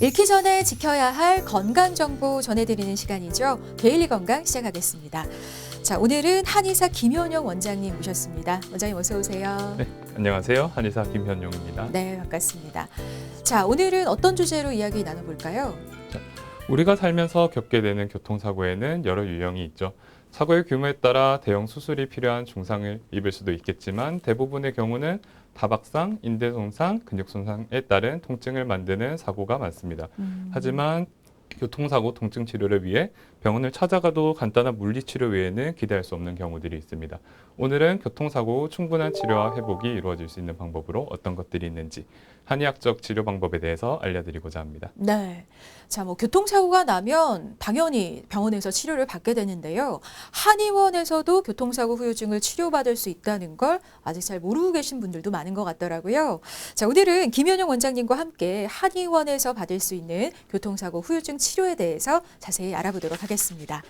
잃기 전에 지켜야 할 건강 정보 전해드리는 시간이죠. 데일리 건강 시작하겠습니다. 자, 오늘은 한의사 김현영 원장님 모셨습니다. 원장님 어서 오세요. 네, 안녕하세요. 한의사 김현용입니다. 네, 반갑습니다. 자, 오늘은 어떤 주제로 이야기 나눠볼까요? 우리가 살면서 겪게 되는 교통사고에는 여러 유형이 있죠. 사고의 규모에 따라 대형 수술이 필요한 중상을 입을 수도 있겠지만 대부분의 경우는 다박상, 인대 손상, 근육 손상에 따른 통증을 만드는 사고가 많습니다. 음, 하지만 교통사고 통증 치료를 위해 병원을 찾아가도 간단한 물리치료 외에는 기대할 수 없는 경우들이 있습니다. 오늘은 교통사고 후 충분한 치료와 회복이 이루어질 수 있는 방법으로 어떤 것들이 있는지 한의학적 치료 방법에 대해서 알려드리고자 합니다. 네. 자, 뭐 교통사고가 나면 당연히 병원에서 치료를 받게 되는데요. 한의원에서도 교통사고 후유증을 치료받을 수 있다는 걸 아직 잘 모르고 계신 분들도 많은 것 같더라고요. 자, 오늘은 김현영 원장님과 함께 한의원에서 받을 수 있는 교통사고 후유증 치료에 대해서 자세히 알아보도록 하겠습니다.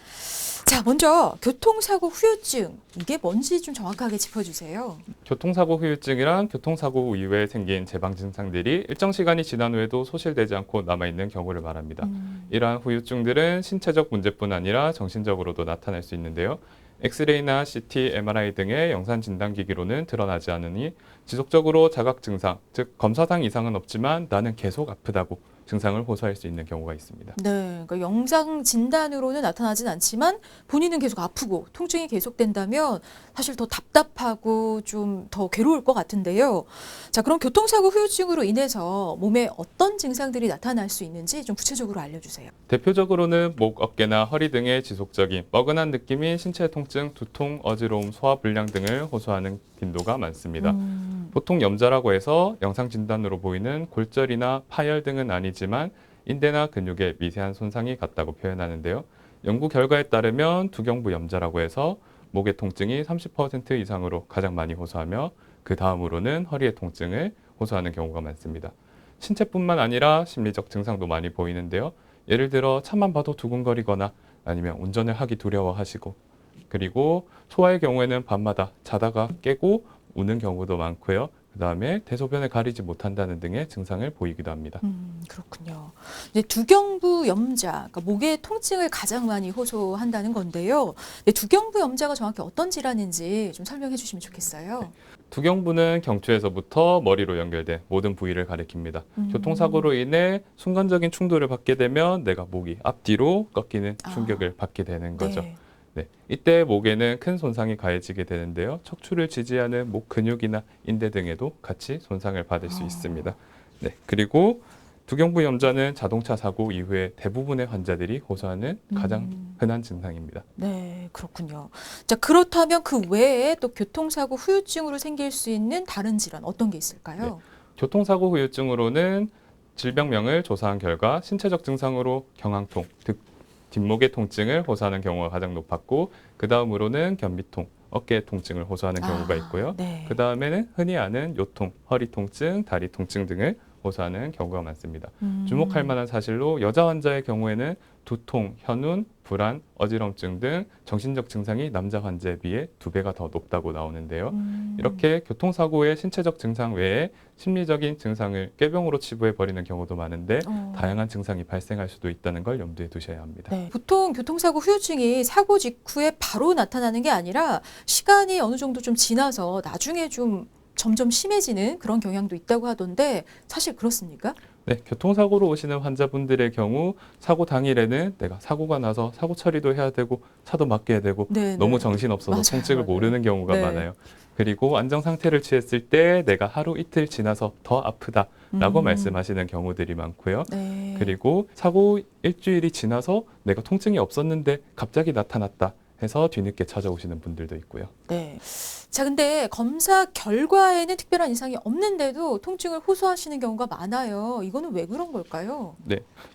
자, 먼저 교통사고 후유증 이게 뭔지 좀 정확하게 짚어주세요. 교통사고 후유증이란 교통사고 이후에 생긴 재방 증상들이 일정 시간이 지난 후에도 소실되지 않고 남아있는 경우를 말합니다. 음, 이러한 후유증들은 신체적 문제뿐 아니라 정신적으로도 나타날 수 있는데요. 엑스레이나 CT, MRI 등의 영상 진단 기기로는 드러나지 않으니 지속적으로 자각 증상, 즉 검사상 이상은 없지만 나는 계속 아프다고 증상을 호소할 수 있는 경우가 있습니다. 네, 그러니까 영상 진단으로는 나타나진 않지만 본인은 계속 아프고 통증이 계속된다면 사실 더 답답하고 좀 더 괴로울 것 같은데요. 자, 그럼 교통사고 후유증으로 인해서 몸에 어떤 증상들이 나타날 수 있는지 좀 구체적으로 알려주세요. 대표적으로는 목, 어깨나 허리 등의 지속적인 뻐근한 느낌인 신체 통증, 두통, 어지러움, 소화 불량 등을 호소하는 빈도가 많습니다. 음, 보통 염자라고 해서 영상 진단으로 보이는 골절이나 파열 등은 아니지만 인대나 근육에 미세한 손상이 갔다고 표현하는데요. 연구 결과에 따르면 두경부 염자라고 해서 목의 통증이 30% 이상으로 가장 많이 호소하며 그 다음으로는 허리의 통증을 호소하는 경우가 많습니다. 신체뿐만 아니라 심리적 증상도 많이 보이는데요. 예를 들어 차만 봐도 두근거리거나 아니면 운전을 하기 두려워하시고 그리고 소아의 경우에는 밤마다 자다가 깨고 우는 경우도 많고요. 그 다음에 대소변을 가리지 못한다는 등의 증상을 보이기도 합니다. 음, 그렇군요. 이제 두경부 염자, 그러니까 목의 통증을 가장 많이 호소한다는 건데요. 네, 두경부 염자가 정확히 어떤 질환인지 좀 설명해 주시면 좋겠어요. 두경부는 경추에서부터 머리로 연결된 모든 부위를 가리킵니다. 음. 교통사고로 인해 순간적인 충돌을 받게 되면 내가 목이 앞뒤로 꺾이는 아. 충격을 받게 되는 거죠. 네. 네. 이때 목에는 큰 손상이 가해지게 되는데요. 척추를 지지하는 목 근육이나 인대 등에도 같이 손상을 받을 수 아. 있습니다. 네. 그리고 두경부 염자는 자동차 사고 이후에 대부분의 환자들이 호소하는 가장 음. 흔한 증상입니다. 네, 그렇군요. 자, 그렇다면 그 외에 또 교통사고 후유증으로 생길 수 있는 다른 질환 어떤 게 있을까요? 교통사고 후유증으로는 질병명을 조사한 결과 신체적 증상으로 경황통, 즉 뒷목의 통증을 호소하는 경우가 가장 높았고 그 다음으로는 변비통, 어깨 통증을 호소하는 경우가 아, 있고요. 네. 그 다음에는 흔히 아는 요통, 허리 통증, 다리 통증 등을 호소하는 경우가 많습니다. 음. 주목할 만한 사실로 여자 환자의 경우에는 두통, 현운, 불안, 어지럼증 등 정신적 증상이 남자 환자에 비해 두 배가 더 높다고 나오는데요. 음. 이렇게 교통사고의 신체적 증상 외에 심리적인 증상을 꾀병으로 치부해 버리는 경우도 많은데 어. 다양한 증상이 발생할 수도 있다는 걸 염두에 두셔야 합니다. 네. 보통 교통사고 후유증이 사고 직후에 바로 나타나는 게 아니라 시간이 어느 정도 좀 지나서 나중에 좀 점점 심해지는 그런 경향도 있다고 하던데 사실 그렇습니까? 네, 교통사고로 오시는 환자분들의 경우 사고 당일에는 내가 사고가 나서 사고 처리도 해야 되고 차도 맡겨야 되고 네, 너무 네. 정신 없어서 맞아요, 통증을. 모르는 경우가 네. 많아요. 그리고 안정 상태를 취했을 때 내가 하루 이틀 지나서 더 아프다라고 음. 말씀하시는 경우들이 많고요. 네. 그리고 사고 일주일이 지나서 내가 통증이 없었는데 갑자기 나타났다 해서 뒤늦게 찾아오시는 분들도 있고요. 네. 자, 근데 검사 결과에는 특별한 이상이 없는데도 통증을 호소하시는 경우가 많아요. 이거는 왜 그런 걸까요?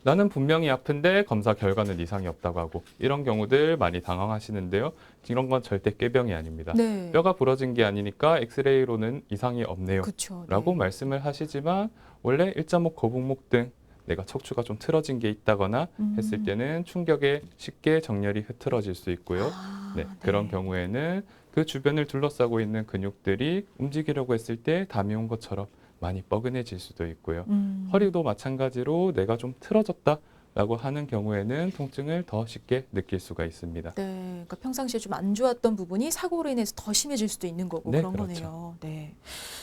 나는 분명히 아픈데 검사 결과는 이상이 없다고 하고 이런 경우들 많이 당황하시는데요. 이런 건 절대 꾀병이 아닙니다. 네. 뼈가 부러진 게 아니니까 엑스레이로는 이상이 없네요. 그렇죠. 라고 말씀을 하시지만 원래 일자목, 거북목 등 내가 척추가 좀 틀어진 게 있다거나 음. 했을 때는 충격에 쉽게 정렬이 흐트러질 수 있고요. 아, 네, 그런 경우에는 그 주변을 둘러싸고 있는 근육들이 움직이려고 했을 때 담이 온 것처럼 많이 뻐근해질 수도 있고요. 음. 허리도 마찬가지로 내가 좀 틀어졌다 라고 하는 경우에는 통증을 더 쉽게 느낄 수가 있습니다. 네, 그러니까 평상시에 좀 안 좋았던 부분이 사고로 인해서 더 심해질 수도 있는 거고 네, 그런 그렇죠. 거네요. 네.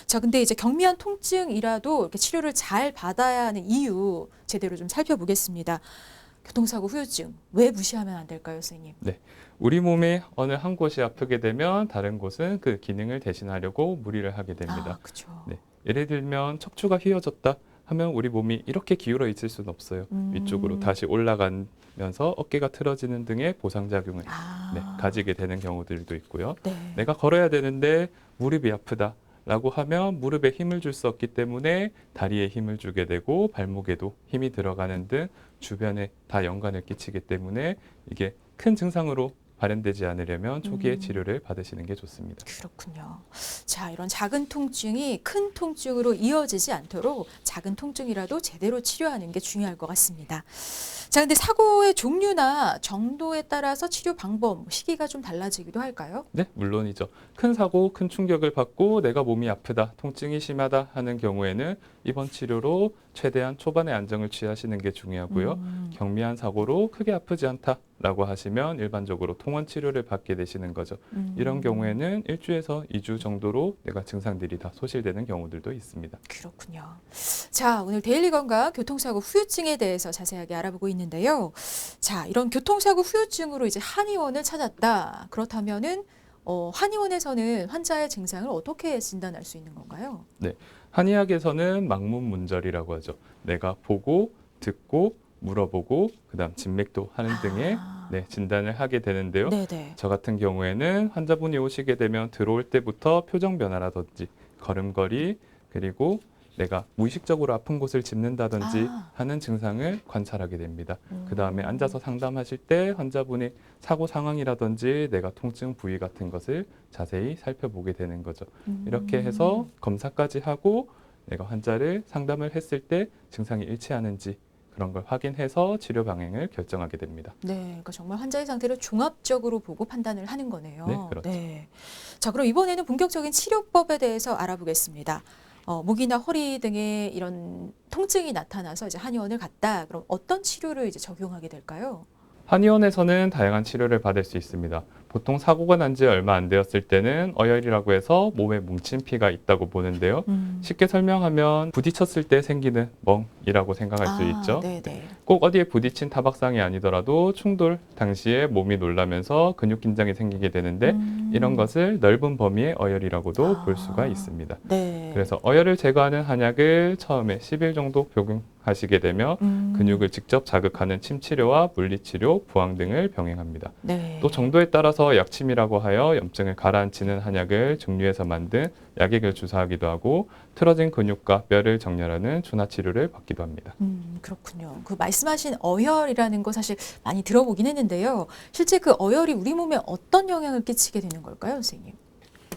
자, 근데 이제 경미한 통증이라도 이렇게 치료를 잘 받아야 하는 이유 제대로 좀 살펴보겠습니다. 교통사고 후유증 왜 무시하면 안 될까요, 선생님? 우리 몸의 어느 한 곳이 아프게 되면 다른 곳은 그 기능을 대신하려고 무리를 하게 됩니다. 아, 그렇죠. 네. 예를 들면 척추가 휘어졌다 하면 우리 몸이 이렇게 기울어 있을 수는 없어요. 음. 위쪽으로 다시 올라가면서 어깨가 틀어지는 등의 보상작용을 아. 네, 가지게 되는 경우들도 있고요. 네. 내가 걸어야 되는데 무릎이 아프다 라고 하면 무릎에 힘을 줄 수 없기 때문에 다리에 힘을 주게 되고 발목에도 힘이 들어가는 등 주변에 다 연관을 끼치기 때문에 이게 큰 증상으로 발현되지 않으려면 초기에 음. 치료를 받으시는 게 좋습니다. 그렇군요. 자, 이런 작은 통증이 큰 통증으로 이어지지 않도록 작은 통증이라도 제대로 치료하는 게 중요할 것 같습니다. 자, 근데 사고의 종류나 정도에 따라서 치료 방법, 시기가 좀 달라지기도 할까요? 네, 물론이죠. 큰 사고, 큰 충격을 받고 내가 몸이 아프다, 통증이 심하다 하는 경우에는 입원 치료로 최대한 초반에 안정을 취하시는 게 중요하고요. 음, 경미한 사고로 크게 아프지 않다라고 하시면 일반적으로 통원 치료를 받게 되시는 거죠. 음. 이런 경우에는 1주에서 2주 정도로 내가 증상들이 다 소실되는 경우들도 있습니다. 그렇군요. 자, 오늘 데일리 건강 교통사고 후유증에 대해서 자세하게 알아보고 있는데요. 자, 이런 교통사고 후유증으로 이제 한의원을 찾았다. 그렇다면은 어, 한의원에서는 환자의 증상을 어떻게 진단할 수 있는 건가요? 한의학에서는 망문문절이라고 하죠. 내가 보고 듣고 물어보고 그다음 진맥도 하는 등의 아. 네, 진단을 하게 되는데요. 네네. 저 같은 경우에는 환자분이 오시게 되면 들어올 때부터 표정 변화라든지 걸음걸이 그리고 내가 무의식적으로 아픈 곳을 짚는다든지 아. 하는 증상을 관찰하게 됩니다. 그 다음에 음. 앉아서 상담하실 때 환자분의 사고 상황이라든지 내가 통증 부위 같은 것을 자세히 살펴보게 되는 거죠. 이렇게 음. 해서 검사까지 하고 내가 환자를 상담을 했을 때 증상이 일치하는지 그런 걸 확인해서 치료 방향을 결정하게 됩니다. 네, 그러니까 정말 환자의 상태를 종합적으로 보고 판단을 하는 거네요. 네, 그렇죠. 자, 그럼 이번에는 본격적인 치료법에 대해서 알아보겠습니다. 어, 목이나 허리 등의 이런 통증이 나타나서 이제 한의원을 갔다. 그럼 어떤 치료를 이제 적용하게 될까요? 한의원에서는 다양한 치료를 받을 수 있습니다. 보통 사고가 난 지 얼마 안 되었을 때는 어혈이라고 해서 몸에 뭉친 피가 있다고 보는데요. 음. 쉽게 설명하면 부딪혔을 때 생기는 멍이라고 생각할 수 있죠. 네, 네. 꼭 어디에 부딪힌 타박상이 아니더라도 충돌 당시에 몸이 놀라면서 근육 긴장이 생기게 되는데 음. 이런 것을 넓은 범위의 어혈이라고도 아. 볼 수가 있습니다. 네. 그래서 어혈을 제거하는 한약을 처음에 10일 정도 복용 하시게 되며 음. 근육을 직접 자극하는 침 치료와 물리치료, 부항 등을 병행합니다. 네. 또 정도에 따라서 약침이라고 하여 염증을 가라앉히는 한약을 증류해서 만든 약액을 주사하기도 하고 틀어진 근육과 뼈를 정렬하는 준하 치료를 받기도 합니다. 음, 그렇군요. 그 말씀하신 어혈이라는 거 사실 많이 들어보긴 했는데요. 실제 그 어혈이 우리 몸에 어떤 영향을 끼치게 되는 걸까요, 선생님?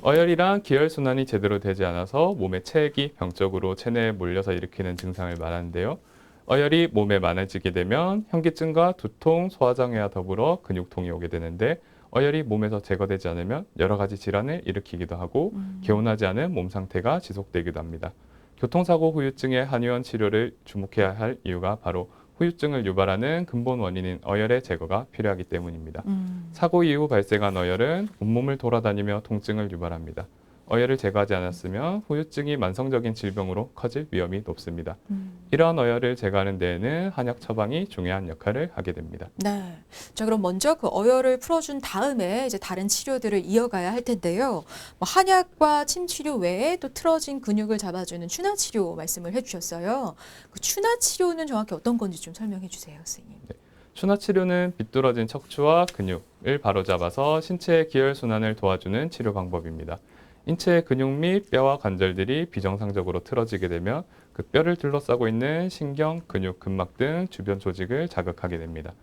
어혈이란 기혈 순환이 제대로 되지 않아서 몸의 체액이 병적으로 체내에 몰려서 일으키는 증상을 말하는데요. 어혈이 몸에 많아지게 되면 현기증과 두통, 소화장애와 더불어 근육통이 오게 되는데 어혈이 몸에서 제거되지 않으면 여러 가지 질환을 일으키기도 하고 음. 개운하지 않은 몸 상태가 지속되기도 합니다. 교통사고 후유증의 한의원 치료를 주목해야 할 이유가 바로 후유증을 유발하는 근본 원인인 어혈의 제거가 필요하기 때문입니다. 음. 사고 이후 발생한 어혈은 온몸을 돌아다니며 통증을 유발합니다. 어혈을 제거하지 않았으면 후유증이 만성적인 질병으로 커질 위험이 높습니다. 음. 이러한 어혈을 제거하는 데에는 한약 처방이 중요한 역할을 하게 됩니다. 네. 자, 그럼 먼저 그 어혈을 풀어준 다음에 이제 다른 치료들을 이어가야 할 텐데요. 뭐 한약과 침 치료 외에 또 틀어진 근육을 잡아주는 추나 치료 말씀을 해주셨어요. 그 추나 치료는 정확히 어떤 건지 좀 설명해 주세요, 선생님. 추나 치료는 비뚤어진 척추와 근육을 바로잡아서 신체의 기혈 순환을 도와주는 치료 방법입니다. 인체의 근육 및 뼈와 관절들이 비정상적으로 틀어지게 되면 그 뼈를 둘러싸고 있는 신경, 근육, 근막 등 주변 조직을 자극하게 됩니다.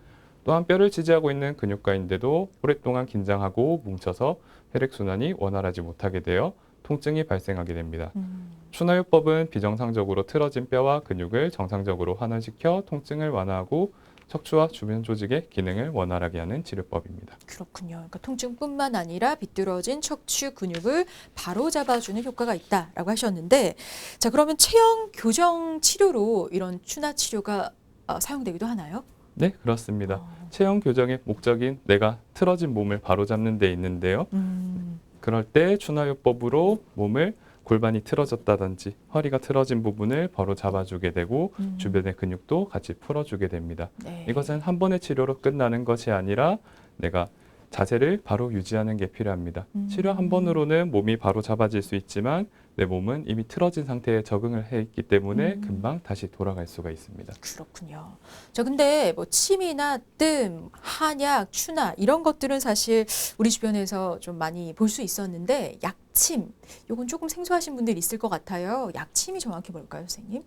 또한 뼈를 지지하고 있는 근육가인데도 오랫동안 긴장하고 뭉쳐서 혈액 순환이 원활하지 못하게 되어 통증이 발생하게 됩니다. 음. 추나요법은 비정상적으로 틀어진 뼈와 근육을 정상적으로 환원시켜 통증을 완화하고 척추와 주변 조직의 기능을 원활하게 하는 치료법입니다. 그렇군요. 그러니까 통증뿐만 아니라 비뚤어진 척추 근육을 바로 잡아주는 효과가 있다라고 하셨는데, 자 그러면 체형 교정 치료로 이런 추나 치료가 어, 사용되기도 하나요? 네, 그렇습니다. 어, 체형 교정의 목적인 내가 틀어진 몸을 바로잡는 데 있는데요. 음, 그럴 때 추나요법으로 몸을 골반이 틀어졌다든지 허리가 틀어진 부분을 바로 잡아주게 되고 음. 주변의 근육도 같이 풀어주게 됩니다. 네. 이것은 한 번의 치료로 끝나는 것이 아니라 내가 자세를 바로 유지하는 게 필요합니다. 음. 치료 한 번으로는 몸이 바로 잡아질 수 있지만 내 몸은 이미 틀어진 상태에 적응을 해 있기 때문에 음. 금방 다시 돌아갈 수가 있습니다. 그렇군요. 저 근데 뭐 침이나 뜸, 한약, 추나 이런 것들은 사실 우리 주변에서 좀 많이 볼 수 있었는데 약침, 요건 조금 생소하신 분들이 있을 것 같아요. 약침이 정확히 뭘까요, 선생님?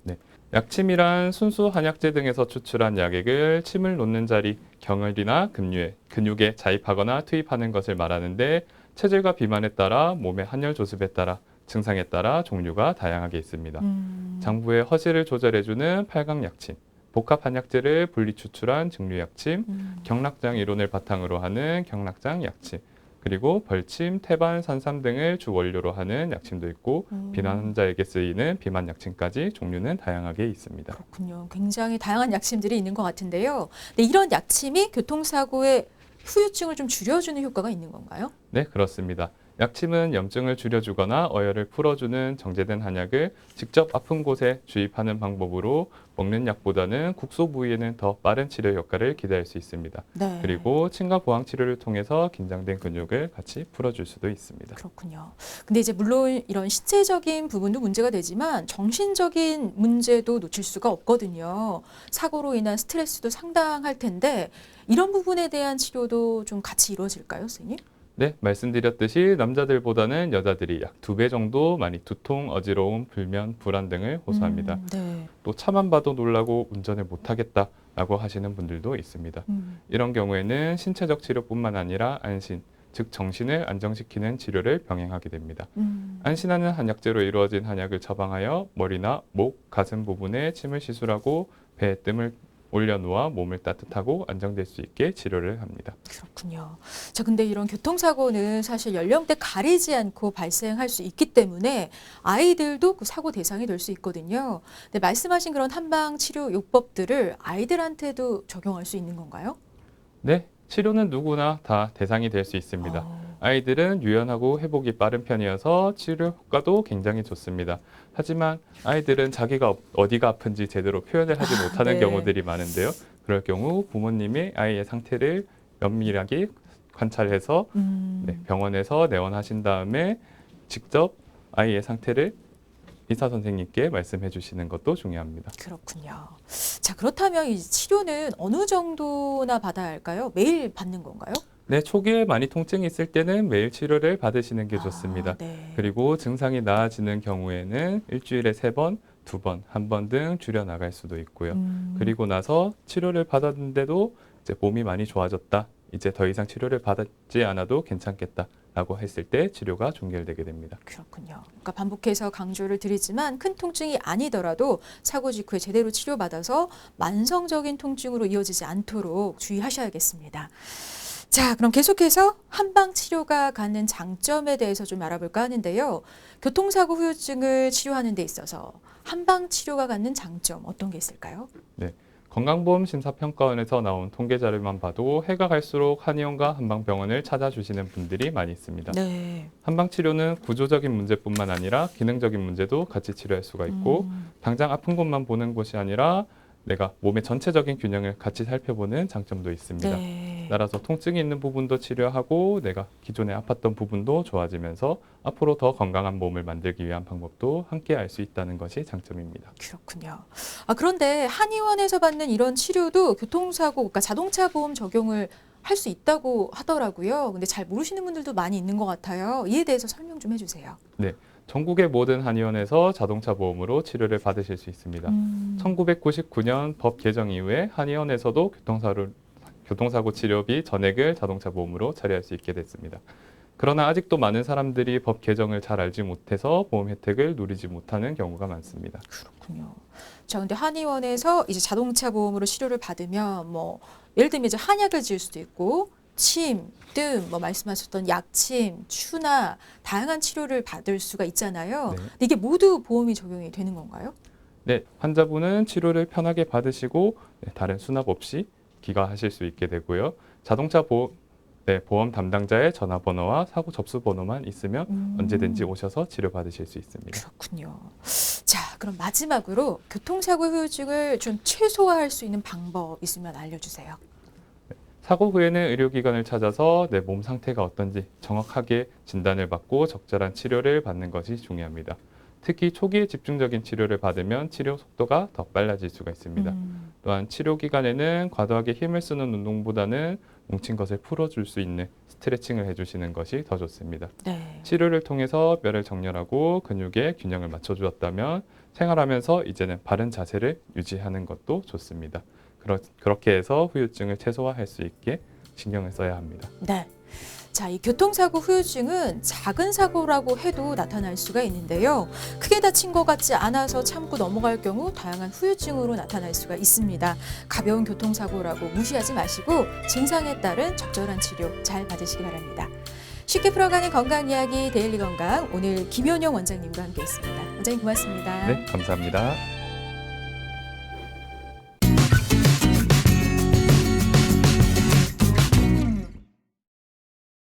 약침이란 순수 한약재 등에서 추출한 약액을 침을 놓는 자리, 경혈이나 급류에 근육에 자입하거나 투입하는 것을 말하는데 체질과 비만에 따라 몸의 한열 조습에 따라 증상에 따라 종류가 다양하게 있습니다. 음. 장부의 허시를 조절해주는 팔강약침, 복합 한약재를 분리 추출한 증류 약침, 음. 경락장 이론을 바탕으로 하는 경락장 약침, 그리고 벌침, 태반, 산삼 등을 주 원료로 하는 약침도 있고 음. 비만 환자에게 쓰이는 비만 약침까지 종류는 다양하게 있습니다. 그렇군요. 굉장히 다양한 약침들이 있는 것 같은데요. 근데 이런 약침이 교통사고의 후유증을 좀 줄여주는 효과가 있는 건가요? 네, 그렇습니다. 약침은 염증을 줄여주거나 어혈을 풀어주는 정제된 한약을 직접 아픈 곳에 주입하는 방법으로 먹는 약보다는 국소 부위에는 더 빠른 치료 효과를 기대할 수 있습니다. 네. 그리고 침과 보항 치료를 통해서 긴장된 근육을 같이 풀어줄 수도 있습니다. 그렇군요. 근데 이제 물론 이런 신체적인 부분도 문제가 되지만 정신적인 문제도 놓칠 수가 없거든요. 사고로 인한 스트레스도 상당할 텐데 이런 부분에 대한 치료도 좀 같이 이루어질까요, 선생님? 네, 말씀드렸듯이 남자들보다는 여자들이 약 두 배 정도 많이 두통, 어지러움, 불면, 불안 등을 호소합니다. 음, 네. 또 차만 봐도 놀라고 운전을 못하겠다 라고 하시는 분들도 있습니다. 음, 이런 경우에는 신체적 치료뿐만 아니라 안신, 즉 정신을 안정시키는 치료를 병행하게 됩니다. 음. 안신하는 한약재로 이루어진 한약을 처방하여 머리나 목, 가슴 부분에 침을 시술하고 배에 뜸을 올려놓아 몸을 따뜻하고 안정될 수 있게 치료를 합니다. 그렇군요. 자, 근데 이런 교통사고는 사실 연령대 가리지 않고 발생할 수 있기 때문에 아이들도 그 사고 대상이 될 수 있거든요. 근데 말씀하신 그런 한방 치료 요법들을 아이들한테도 적용할 수 있는 건가요? 네, 치료는 누구나 다 대상이 될 수 있습니다. 어, 아이들은 유연하고 회복이 빠른 편이어서 치료 효과도 굉장히 좋습니다. 하지만 아이들은 자기가 어- 어디가 아픈지 제대로 표현을 하지 아, 못하는 네. 경우들이 많은데요. 그럴 경우 부모님이 아이의 상태를 면밀하게 관찰해서 음, 네, 병원에서 내원하신 다음에 직접 아이의 상태를 의사 선생님께 말씀해 주시는 것도 중요합니다. 그렇군요. 자, 그렇다면 이 치료는 어느 정도나 받아야 할까요? 매일 받는 건가요? 네, 초기에 많이 통증이 있을 때는 매일 치료를 받으시는 게 좋습니다. 아, 네. 그리고 증상이 나아지는 경우에는 일주일에 세 번, 두 번, 한 번 등 줄여 나갈 수도 있고요. 음, 그리고 나서 치료를 받았는데도 이제 몸이 많이 좋아졌다. 이제 더 이상 치료를 받지 않아도 괜찮겠다 라고 했을 때 치료가 종결되게 됩니다. 그렇군요. 그러니까 반복해서 강조를 드리지만 큰 통증이 아니더라도 사고 직후에 제대로 치료받아서 만성적인 통증으로 이어지지 않도록 주의하셔야겠습니다. 자, 그럼 계속해서 한방 치료가 갖는 장점에 대해서 좀 알아볼까 하는데요. 교통사고 후유증을 치료하는 데 있어서 한방 치료가 갖는 장점 어떤 게 있을까요? 건강보험 심사평가원에서 나온 통계 자료만 봐도 해가 갈수록 한의원과 한방병원을 찾아주시는 분들이 많이 있습니다. 네. 한방 치료는 구조적인 문제뿐만 아니라 기능적인 문제도 같이 치료할 수가 있고 음, 당장 아픈 곳만 보는 곳이 아니라 내가 몸의 전체적인 균형을 같이 살펴보는 장점도 있습니다. 네. 따라서 통증이 있는 부분도 치료하고 내가 기존에 아팠던 부분도 좋아지면서 앞으로 더 건강한 몸을 만들기 위한 방법도 함께 알 수 있다는 것이 장점입니다. 그렇군요. 아, 그런데 한의원에서 받는 이런 치료도 교통사고, 그러니까 자동차 보험 적용을 할 수 있다고 하더라고요. 근데 잘 모르시는 분들도 많이 있는 것 같아요. 이에 대해서 설명 좀 해주세요. 전국의 모든 한의원에서 자동차 보험으로 치료를 받으실 수 있습니다. 음, 1999년 법 개정 이후에 한의원에서도 교통사고, 교통사고 치료비 전액을 자동차 보험으로 처리할 수 있게 됐습니다. 그러나 아직도 많은 사람들이 법 개정을 잘 알지 못해서 보험 혜택을 누리지 못하는 경우가 많습니다. 그렇군요. 자, 근데 한의원에서 이제 자동차 보험으로 치료를 받으면 뭐 예를 들면 이제 한약을 지을 수도 있고 침, 뜸, 뭐 말씀하셨던 약침, 추나 다양한 치료를 받을 수가 있잖아요. 네. 근데 이게 모두 보험이 적용이 되는 건가요? 네, 환자분은 치료를 편하게 받으시고 네, 다른 수납 없이 귀가하실 수 있게 되고요. 자동차 보험, 네, 보험 담당자의 전화번호와 사고 접수 번호만 있으면 음. 언제든지 오셔서 치료받으실 수 있습니다. 그렇군요. 자, 그럼 마지막으로 교통사고 후유증을 좀 최소화할 수 있는 방법 있으면 알려주세요. 사고 후에는 의료기관을 찾아서 내 몸 상태가 어떤지 정확하게 진단을 받고 적절한 치료를 받는 것이 중요합니다. 특히 초기에 집중적인 치료를 받으면 치료 속도가 더 빨라질 수가 있습니다. 음, 또한 치료 기간에는 과도하게 힘을 쓰는 운동보다는 뭉친 것을 풀어줄 수 있는 스트레칭을 해주시는 것이 더 좋습니다. 네. 치료를 통해서 뼈를 정렬하고 근육의 균형을 맞춰주었다면 생활하면서 이제는 바른 자세를 유지하는 것도 좋습니다. 그러, 그렇게 해서 후유증을 최소화할 수 있게 신경을 써야 합니다. 네. 자, 이 교통사고 후유증은 작은 사고라고 해도 나타날 수가 있는데요. 크게 다친 것 같지 않아서 참고 넘어갈 경우 다양한 후유증으로 나타날 수가 있습니다. 가벼운 교통사고라고 무시하지 마시고 증상에 따른 적절한 치료 잘 받으시기 바랍니다. 쉽게 풀어가는 건강 이야기 데일리 건강 오늘 김현영 원장님과 함께했습니다. 원장님 고맙습니다. 네, 감사합니다.